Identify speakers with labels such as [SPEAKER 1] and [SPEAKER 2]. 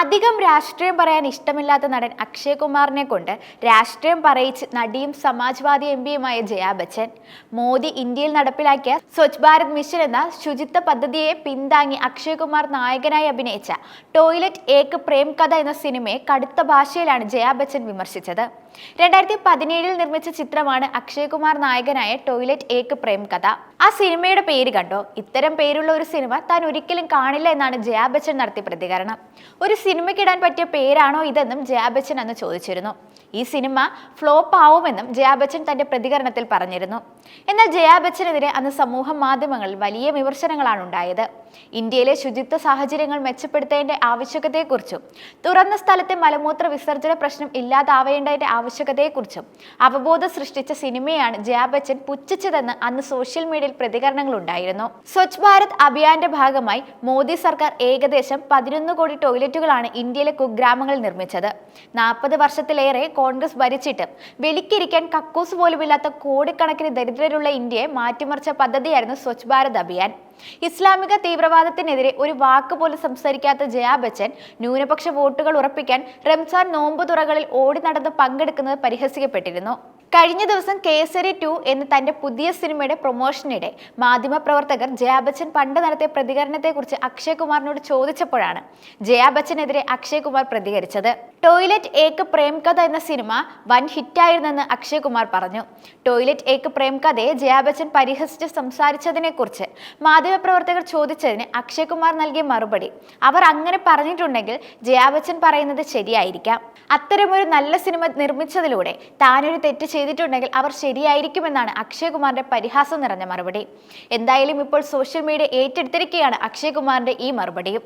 [SPEAKER 1] അധികം രാഷ്ട്രീയം പറയാൻ ഇഷ്ടമില്ലാത്ത നടൻ അക്ഷയ് കുമാറിനെ കൊണ്ട് രാഷ്ട്രീയം പറയിച്ച് നടിയും സമാജ്വാദി എം പിയുമായ ജയാ ബച്ചൻ മോദി ഇന്ത്യയിൽ നടപ്പിലാക്കിയ സ്വച്ഛ് ഭാരത് മിഷൻ എന്ന ശുചിത്വ പദ്ധതിയെ പിന്താങ്ങി അക്ഷയ് കുമാർ നായകനായി അഭിനയിച്ച ടോയ്ലറ്റ് ഏക്ക് പ്രേം കഥ എന്ന സിനിമയെ കടുത്ത ഭാഷയിലാണ് ജയാ ബച്ചൻ വിമർശിച്ചത്. രണ്ടായിരത്തി പതിനേഴിൽ നിർമ്മിച്ച ചിത്രമാണ് അക്ഷയ് കുമാർ നായകനായ ടോയ്ലറ്റ് ഏക്ക് പ്രേം കഥ ആ സിനിമയുടെ പേര് കണ്ടോ? ഇത്തരം പേരുള്ള ഒരു സിനിമ താൻ ഒരിക്കലും കാണില്ല എന്നാണ് ജയാ ബച്ചൻ നടത്തിയ പ്രതികരണം. ഒരു സിനിമയ്ക്കിടാൻ പറ്റിയ പേരാണോ ഇതെന്നും ജയാ ബച്ചൻ അന്ന് ചോദിച്ചിരുന്നു. ഈ സിനിമ ഫ്ലോപ്പ് ആവുമെന്നും ജയാ ബച്ചൻ തന്റെ പ്രതികരണത്തിൽ പറഞ്ഞിരുന്നു. എന്നാൽ ജയാ ബച്ചനെതിരെ അന്ന് സമൂഹ മാധ്യമങ്ങളിൽ വലിയ വിമർശനങ്ങളാണ് ഉണ്ടായത്. ഇന്ത്യയിലെ ശുചിത്വ സാഹചര്യങ്ങൾ മെച്ചപ്പെടുത്തേണ്ട ആവശ്യകതയെക്കുറിച്ചും തുറന്ന സ്ഥലത്തെ മലമൂത്ര വിസർജന പ്രശ്നം ഇല്ലാതാവേണ്ടതിന്റെ ആവശ്യകതയെക്കുറിച്ചും അവബോധം സൃഷ്ടിച്ച സിനിമയാണ് ജയാ ബച്ചൻ പുച്ഛിച്ചതെന്ന് അന്ന് സോഷ്യൽ മീഡിയയിൽ പ്രതികരണങ്ങൾ ഉണ്ടായിരുന്നു സ്വച്ഛ് ഭാരത് അഭിയാന്റെ ഭാഗമായി മോദി സർക്കാർ ഏകദേശം പതിനൊന്ന് കോടി ടോയ്ലറ്റുകളാണ് ഇന്ത്യയിലെ കുഗ്രാമങ്ങളിൽ നിർമ്മിച്ചത്. നാൽപ്പത് വർഷത്തിലേറെ കോൺഗ്രസ് ഭരിച്ചിട്ടും വെലിക്കിരിക്കാൻ കക്കൂസ് പോലുമില്ലാത്ത കോടിക്കണക്കിന് ദരിദ്രരുള്ള ഇന്ത്യയെ മാറ്റിമറിച്ച പദ്ധതിയായിരുന്നു സ്വച്ഛ് ഭാരത് അഭിയാൻ. ഇസ്ലാമിക തീവ്രവാദത്തിനെതിരെ ഒരു വാക്ക് പോലും സംസാരിക്കാത്ത ജയാ ബച്ചൻ ന്യൂനപക്ഷ വോട്ടുകൾ ഉറപ്പിക്കാൻ റംസാൻ നോമ്പുതുറകളിൽ ഓടി നടന്ന് പങ്കെടുക്കുന്നത് പരിഹസിക്കപ്പെട്ടിരുന്നു. കഴിഞ്ഞ ദിവസം കേസരി ടു എന്ന തന്റെ പുതിയ സിനിമയുടെ പ്രൊമോഷനിടെ മാധ്യമപ്രവർത്തകർ ജയാ ബച്ചൻ പണ്ട് നടത്തിയ പ്രതികരണത്തെക്കുറിച്ച് അക്ഷയ് കുമാറിനോട് ചോദിച്ചപ്പോഴാണ് ജയാ ബച്ചനെതിരെ അക്ഷയ് കുമാർ പ്രതികരിച്ചത്. ടോയ്ലറ്റ് ഏക്ക് പ്രേം കഥ എന്ന സിനിമ വൻ ഹിറ്റായിരുന്നെന്ന് അക്ഷയ് കുമാർ പറഞ്ഞു. ടോയ്ലറ്റ് ഏക്ക് പ്രേം കഥയെ ജയാ ബച്ചൻ പരിഹസിച്ച് സംസാരിച്ചതിനെക്കുറിച്ച് മാധ്യമപ്രവർത്തകർ ചോദിച്ചതിന് അക്ഷയ് കുമാർ നൽകിയ മറുപടി. അവർ അങ്ങനെ പറഞ്ഞിട്ടുണ്ടെങ്കിൽ ജയാ ബച്ചൻ പറയുന്നത് ശരിയായിരിക്കാം. അത്തരമൊരു നല്ല സിനിമ നിർമ്മിച്ചതിലൂടെ താനൊരു തെറ്റ് ചെയ്തിട്ടുണ്ടെങ്കിൽ അവർ ശരിയായിരിക്കുമെന്നാണ് അക്ഷയ് കുമാറിന്റെ പരിഹാസം നിറഞ്ഞ മറുപടി. എന്തായാലും ഇപ്പോൾ സോഷ്യൽ മീഡിയ ഏറ്റെടുത്തിരിക്കുകയാണ് അക്ഷയ് കുമാറിന്റെ ഈ മറുപടിയും.